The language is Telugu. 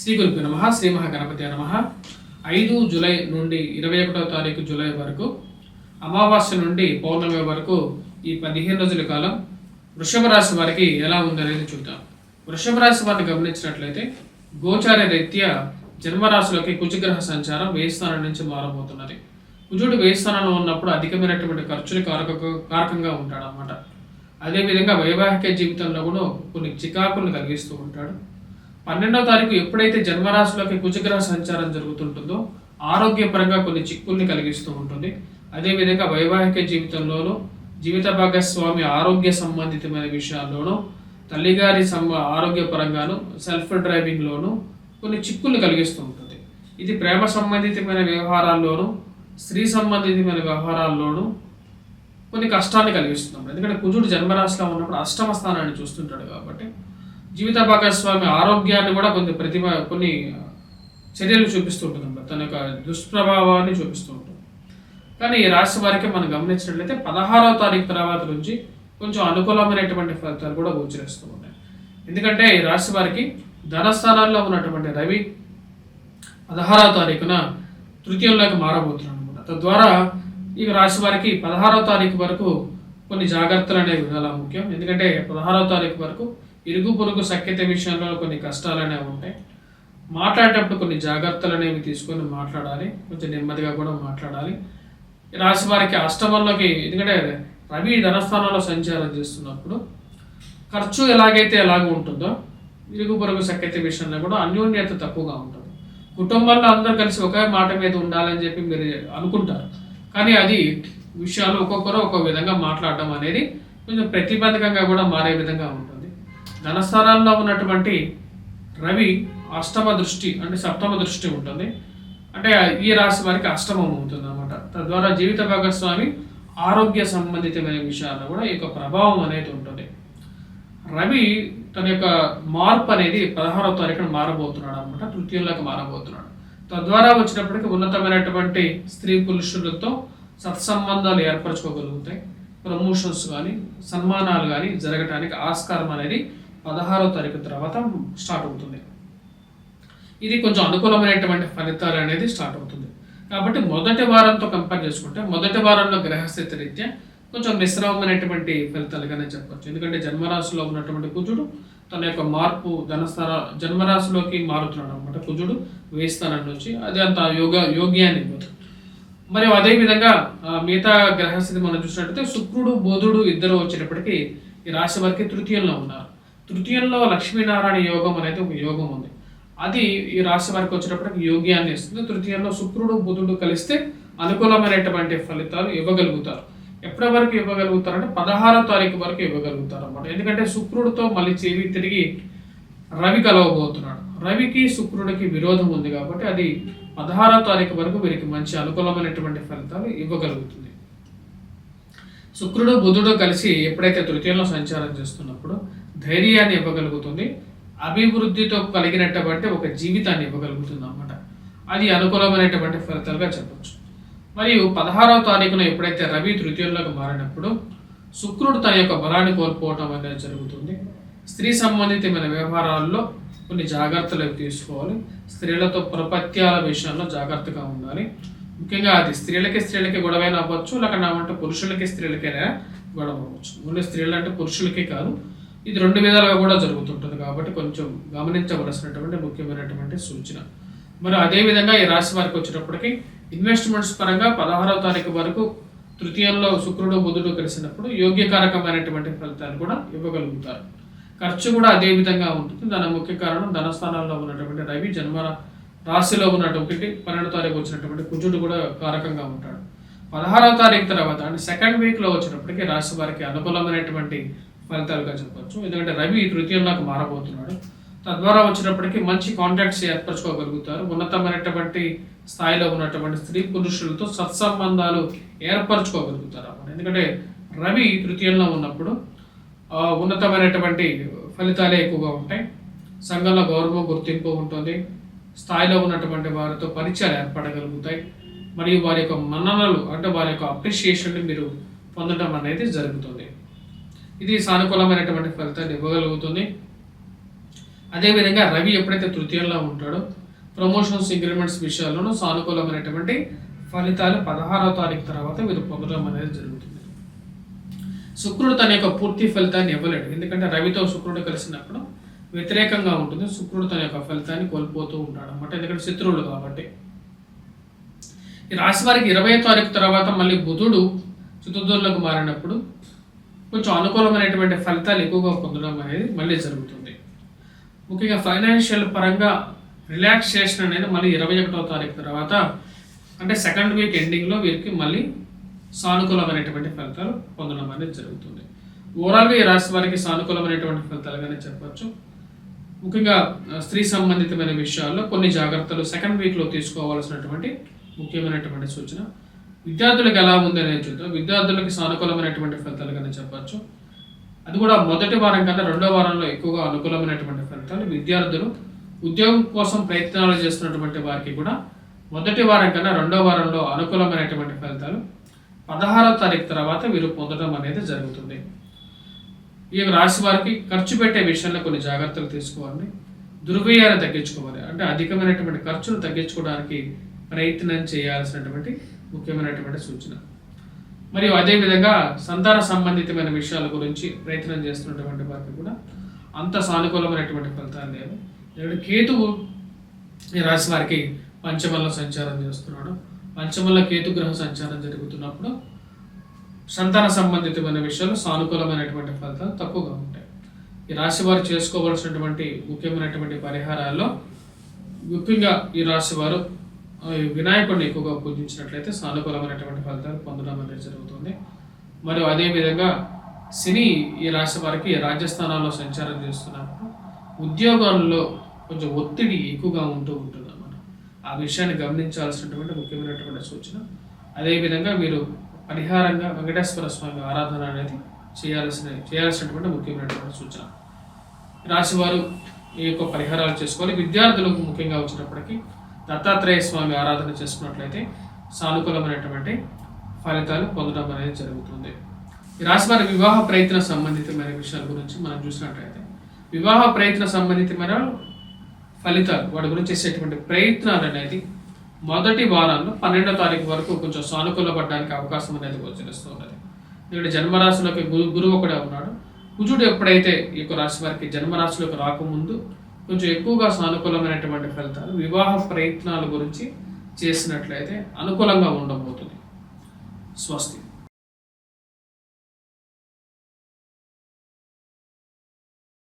శ్రీ గురుపు నమ శ్రీ మహాగణపతి నమ. ఐదు జూలై నుండి ఇరవై ఒకటవ తారీఖు జూలై వరకు అమావాస్య నుండి పౌర్ణమి వరకు ఈ పదిహేను రోజుల కాలం వృషభ రాశి వారికి ఎలా ఉందనేది చూద్దాం. వృషభ రాశి వారిని గమనించినట్లయితే గోచార రీత్యా జన్మరాశిలోకి కుజగ్రహ సంచారం వేయి స్థానం నుంచి మారబోతున్నది. కుజుడు వేయి స్థానంలో ఉన్నప్పుడు అధికమైనటువంటి ఖర్చులు కారక కారకంగా ఉంటాడు అన్నమాట అదేవిధంగా వైవాహిక జీవితంలో కూడా కొన్ని చికాకులను కలిగిస్తూ ఉంటాడు. పన్నెండవ తారీఖు ఎప్పుడైతే జన్మరాశిలోకి కుజగ్రహ సంచారం జరుగుతుంటుందో ఆరోగ్యపరంగా కొన్ని చిక్కుల్ని కలిగిస్తూ ఉంటుంది. అదేవిధంగా వైవాహిక జీవితంలోనూ జీవిత భాగస్వామి ఆరోగ్య సంబంధితమైన విషయాల్లోనూ తల్లిగారి సంబ ఆరోగ్యపరంగాను సెల్ఫ్ డ్రైవింగ్లోనూ కొన్ని చిక్కుల్ని కలిగిస్తూ ఉంటుంది. ఇది ప్రేమ సంబంధితమైన వ్యవహారాల్లోనూ స్త్రీ సంబంధితమైన వ్యవహారాల్లోనూ కొన్ని కష్టాన్ని కలిగిస్తుంది. ఎందుకంటే కుజుడు జన్మరాశిలో ఉన్నప్పుడు అష్టమ స్థానాన్ని చూస్తుంటాడు కాబట్టి జీవిత భాగస్వామి ఆరోగ్యాన్ని కూడా కొన్ని ప్రతిభ కొన్ని చర్యలు చూపిస్తూ ఉంటుంది అన్నమాట. తన యొక్క దుష్ప్రభావాన్ని చూపిస్తూ ఉంటుంది. కానీ ఈ రాశి వారికి మనం గమనించినట్లయితే పదహారవ తారీఖు తర్వాత నుంచి కొంచెం అనుకూలమైనటువంటి ఫలితాలు కూడా గోచరిస్తూ ఉన్నాయి. ఎందుకంటే ఈ రాశి వారికి ధనస్థానాల్లో ఉన్నటువంటి రవి పదహారవ తారీఖున తృతీయంలోకి మారబోతున్నాడు అనమాట తద్వారా ఈ రాశి వారికి పదహారవ తారీఖు వరకు కొన్ని జాగ్రత్తలు అనేవి చాలా ముఖ్యం. ఎందుకంటే పదహారవ తారీఖు వరకు ఇరుగు పొరుగు సఖ్యత విషయంలో కొన్ని కష్టాలు అనేవి ఉంటాయి. మాట్లాడేటప్పుడు కొన్ని జాగ్రత్తలు అనేవి తీసుకొని మాట్లాడాలి. కొంచెం నెమ్మదిగా కూడా మాట్లాడాలి. రాశి వారికి అష్టమంలోకి ఎందుకంటే రవి ధనస్థానంలో సంచారం చేస్తున్నప్పుడు ఖర్చు ఎలాగైతే ఎలాగ ఉంటుందో ఇరుగు పొరుగు సఖ్యత విషయంలో కూడా అన్యోన్యత తక్కువగా ఉంటుంది. కుటుంబంలో అందరూ కలిసి ఒకే మాట మీద ఉండాలని చెప్పి మీరు అనుకుంటారు. కానీ అది విషయాలు ఒక్కొక్కరు ఒక్కొక్క విధంగా మాట్లాడడం అనేది కొంచెం ప్రతిబంధకంగా కూడా మారే విధంగా ఉంటుంది. ధనస్థానాల్లో ఉన్నటువంటి రవి అష్టమ దృష్టి అంటే సప్తమ దృష్టి ఉంటుంది. అంటే ఈ రాశి వారికి అష్టమం అవుతుంది అనమాట తద్వారా జీవిత భాగస్వామి ఆరోగ్య సంబంధితమైన విషయాల్లో కూడా ఈ యొక్క ప్రభావం అనేది ఉంటుంది. రవి తన యొక్క మార్పు అనేది పదహారవ తారీఖున మారబోతున్నాడు అనమాట తృతీయంలోకి మారబోతున్నాడు. తద్వారా వచ్చినప్పటికీ ఉన్నతమైనటువంటి స్త్రీ పురుషులతో సత్సంబంధాలు ఏర్పరచుకోగలుగుతాయి. ప్రమోషన్స్ కానీ సన్మానాలు కానీ జరగడానికి ఆస్కారం అనేది పదహారవ తారీఖు తర్వాత స్టార్ట్ అవుతుంది. ఇది కొంచెం అనుకూలమైనటువంటి ఫలితాలు అనేది స్టార్ట్ అవుతుంది. కాబట్టి మొదటి వారంతో కంపేర్ చేసుకుంటే మొదటి వారంలో గ్రహస్థితి రీత్యా కొంచెం మిశ్రమమైనటువంటి ఫలితాలుగానే చెప్పచ్చు. ఎందుకంటే జన్మరాశిలో ఉన్నటువంటి కుజుడు తన యొక్క మార్పు ధనస్థాన జన్మరాశిలోకి మారుతున్నాడు అనమాట కుజుడు వేయిస్థానం నుంచి అది అంత యోగ యోగ్యాన్ని ఇవ్వదు మరియు అదేవిధంగా మిగతా గ్రహస్థితి మనం చూసినట్టయితే శుక్రుడు బోధుడు ఇద్దరు వచ్చేటప్పటికి ఈ రాశి వారికి తృతీయంలో ఉన్నారు. తృతీయంలో లక్ష్మీనారాయణ యోగం అనేది ఒక యోగం ఉంది. అది ఈ రాశి వారికి వచ్చేటప్పటికి యోగ్యాన్ని ఇస్తుంది. తృతీయంలో శుక్రుడు బుధుడు కలిస్తే అనుకూలమైనటువంటి ఫలితాలు ఇవ్వగలుగుతారు. ఎప్పటి వరకు ఇవ్వగలుగుతారంటే పదహారో తారీఖు వరకు ఇవ్వగలుగుతారు అన్నమాట ఎందుకంటే శుక్రుడితో మళ్ళీ చేవి తిరిగి రవి కలవబోతున్నాడు. రవికి శుక్రుడికి విరోధం ఉంది కాబట్టి అది పదహారో తారీఖు వరకు వీరికి మంచి అనుకూలమైనటువంటి ఫలితాలు ఇవ్వగలుగుతుంది. శుక్రుడు బుధుడు కలిసి ఎప్పుడైతే తృతీయంలో సంచారం చేస్తున్నప్పుడు ధైర్యాన్ని ఇవ్వగలుగుతుంది అభివృద్ధితో కలిగినటువంటి ఒక జీవితాన్ని ఇవ్వగలుగుతుంది అన్నమాట. అది అనుకూలమైనటువంటి ఫలితాలుగా చెప్పచ్చు. మరియు పదహారవ తారీఖున ఎప్పుడైతే రవి తృతీయంలోకి మారినప్పుడు శుక్రుడు తన యొక్క బలాన్ని కోల్పోవటం అనేది జరుగుతుంది. స్త్రీ సంబంధితమైన వ్యవహారాల్లో కొన్ని జాగ్రత్తలు అవి తీసుకోవాలి. స్త్రీలతో ప్రపత్యాల విషయంలో జాగ్రత్తగా ఉండాలి. ముఖ్యంగా అది స్త్రీలకి స్త్రీలకి గొడవైనా అవ్వచ్చు లేకుండా అంటే పురుషులకి స్త్రీలకైనా గొడవ అవ్వచ్చు. ఓన్లీ స్త్రీలు అంటే పురుషులకి కాదు ఇది రెండు విధాలుగా కూడా జరుగుతుంటుంది కాబట్టి కొంచెం గమనించవలసినటువంటి ముఖ్యమైనటువంటి సూచన. మరి అదేవిధంగా ఈ రాశి వారికి వచ్చేటప్పటికి ఇన్వెస్ట్మెంట్స్ పరంగా పదహారవ తారీఖు వరకు తృతీయంలో శుక్రుడు బుధుడు కలిసినప్పుడు యోగ్యకారకమైనటువంటి ఫలితాలు కూడా ఇవ్వగలుగుతారు. ఖర్చు కూడా అదే విధంగా ఉంటుంది. దాని ముఖ్య కారణం ధనస్థానాల్లో ఉన్నటువంటి రవి జన్మ రాశిలో ఉన్నటువంటి పన్నెండు తారీఖు వచ్చినటువంటి కుజుడు కూడా కారకంగా ఉంటాడు. పదహారవ తారీఖు తర్వాత అంటే సెకండ్ వీక్లో వచ్చినప్పటికీ రాశి వారికి అనుకూలమైనటువంటి ఫలితాలుగా చెప్పచ్చు. ఎందుకంటే రవి తృతీయంలోకి మారబోతున్నాడు. తద్వారా వచ్చినప్పటికీ మంచి కాంటాక్ట్స్ ఏర్పరచుకోగలుగుతారు. ఉన్నతమైనటువంటి స్థాయిలో ఉన్నటువంటి స్త్రీ పురుషులతో సత్సంబంధాలు ఏర్పరచుకోగలుగుతారు అన్నమాట. ఎందుకంటే రవి తృతీయంలో ఉన్నప్పుడు ఉన్నతమైనటువంటి ఫలితాలే ఎక్కువగా ఉంటాయి. సంఘంలో గౌరవం గుర్తింపు ఉంటుంది. స్థాయిలో ఉన్నటువంటి వారితో పరిచయాలు ఏర్పడగలుగుతాయి. మరియు వారి యొక్క మన్ననలు అంటే వారి యొక్క అప్రిషియేషన్ మీరు పొందడం అనేది జరుగుతుంది. ఇది సానుకూలమైనటువంటి ఫలితాన్ని ఇవ్వగలుగుతుంది. అదేవిధంగా రవి ఎప్పుడైతే తృతీయంలో ఉంటాడో ప్రమోషన్స్ ఇంక్రిమెంట్స్ విషయాల్లోనూ సానుకూలమైనటువంటి ఫలితాలు పదహారవ తారీఖు తర్వాత వీరు పొందడం అనేది జరుగుతుంది. శుక్రుడు తన యొక్క పూర్తి ఫలితాన్ని ఇవ్వలేడు. ఎందుకంటే రవితో శుక్రుడు కలిసినప్పుడు వ్యతిరేకంగా ఉంటుంది. శుక్రుడు తన యొక్క ఫలితాన్ని కోల్పోతూ ఉంటాడు అనమాట ఎందుకంటే శత్రువులు కాబట్టి. ఈ రాశి వారికి ఇరవై తారీఖు తర్వాత మళ్ళీ బుధుడు చతుర్థులకు మారినప్పుడు కొంచెం అనుకూలమైనటువంటి ఫలితాలు ఎక్కువగా పొందడం అనేది మళ్ళీ జరుగుతుంది. ముఖ్యంగా ఫైనాన్షియల్ పరంగా రిలాక్సేషన్ అనేది మళ్ళీ ఇరవై ఒకటో తారీఖు తర్వాత అంటే సెకండ్ వీక్ ఎండింగ్లో వీరికి మళ్ళీ సానుకూలమైనటువంటి ఫలితాలు పొందడం అనేది జరుగుతుంది. ఓవరాల్గా ఈ రాశి వారికి సానుకూలమైనటువంటి ఫలితాలుగానే చెప్పచ్చు. ముఖ్యంగా స్త్రీ సంబంధితమైన విషయాల్లో కొన్ని జాగ్రత్తలు సెకండ్ వీక్లో తీసుకోవాల్సినటువంటి ముఖ్యమైనటువంటి సూచన. విద్యార్థులకు ఎలా ఉంది అనేది చూద్దాం. విద్యార్థులకు సానుకూలమైనటువంటి ఫలితాలు కానీ చెప్పచ్చు. అది కూడా మొదటి వారం కన్నా రెండో వారంలో ఎక్కువగా అనుకూలమైనటువంటి ఫలితాలు విద్యార్థులు ఉద్యోగం కోసం ప్రయత్నాలు చేస్తున్నటువంటి వారికి కూడా మొదటి వారం కన్నా రెండో వారంలో అనుకూలమైనటువంటి ఫలితాలు పదహారో తారీఖు తర్వాత వీరు పొందడం అనేది జరుగుతుంది. ఈ రాశి వారికి ఖర్చు పెట్టే విషయంలో కొన్ని జాగ్రత్తలు తీసుకోవాలి. దుర్వ్యయాన్ని తగ్గించుకోవాలి. అంటే అధికమైనటువంటి ఖర్చును తగ్గించుకోవడానికి ప్రయత్నం చేయాల్సినటువంటి ముఖ్యమైనటువంటి సూచన. మరియు అదేవిధంగా సంతాన సంబంధితమైన విషయాల గురించి ప్రయత్నం చేస్తున్నటువంటి వారికి కూడా అంత సానుకూలమైనటువంటి ఫలితాలు లేవు. ఇక్కడ కేతువు ఈ రాశి వారికి పంచమంలో సంచారం చేస్తున్నాడు. పంచమంలో కేతు గ్రహ సంచారం జరుగుతున్నప్పుడు సంతాన సంబంధితమైన విషయాలు సానుకూలమైనటువంటి ఫలితాలు తక్కువగా ఉంటాయి. ఈ రాశి వారు చేసుకోవాల్సినటువంటి ముఖ్యమైనటువంటి పరిహారాల్లో ముఖ్యంగా ఈ రాశి వారు వినాయకుడిని ఎక్కువగా పూజించినట్లయితే సానుకూలమైనటువంటి ఫలితాలు పొందడం అనేది జరుగుతుంది. మరియు అదేవిధంగా శని ఈ రాశి వారికి రాజస్థానాల్లో సంచారం చేస్తున్నప్పుడు ఉద్యోగాల్లో కొంచెం ఒత్తిడి ఎక్కువగా ఉంటూ ఉంటుంది అన్నమాట ఆ విషయాన్ని గమనించాల్సినటువంటి ముఖ్యమైనటువంటి సూచన. అదేవిధంగా మీరు పరిహారంగా వెంకటేశ్వర స్వామి ఆరాధన అనేది చేయాల్సిన చేయాల్సినటువంటి ముఖ్యమైనటువంటి సూచన. రాశివారు ఈ యొక్క పరిహారాలు చేసుకోవాలి. విద్యార్థులకు ముఖ్యంగా వచ్చినప్పటికీ దత్తాత్రేయ స్వామి ఆరాధన చేసుకున్నట్లయితే సానుకూలమైనటువంటి ఫలితాలు పొందడం అనేది జరుగుతుంది. ఈ రాశివారి వివాహ ప్రయత్న సంబంధితమైన విషయాల గురించి మనం చూసినట్లయితే వివాహ ప్రయత్న సంబంధితమైన ఫలితాలు వాటి గురించి చేసేటువంటి ప్రయత్నాలు అనేది మొదటి వారంలో పన్నెండో తారీఖు వరకు కొంచెం సానుకూలపడడానికి అవకాశం అనేది గోచరిస్తూ ఉన్నది. ఇక్కడ జన్మరాశిలోకి గురు గురువు ఒకడే ఉన్నాడు. కుజుడు ఎప్పుడైతే ఈ యొక్క రాశి వారికి జన్మరాశిలోకి రాకముందు కొంచెం ఎక్కువగా సానుకూలమైనటువంటి ఫలితాలు వివాహ ప్రయత్నాల గురించి చేసినట్లయితే అనుకూలంగా ఉండబోతుంది. స్వస్తి.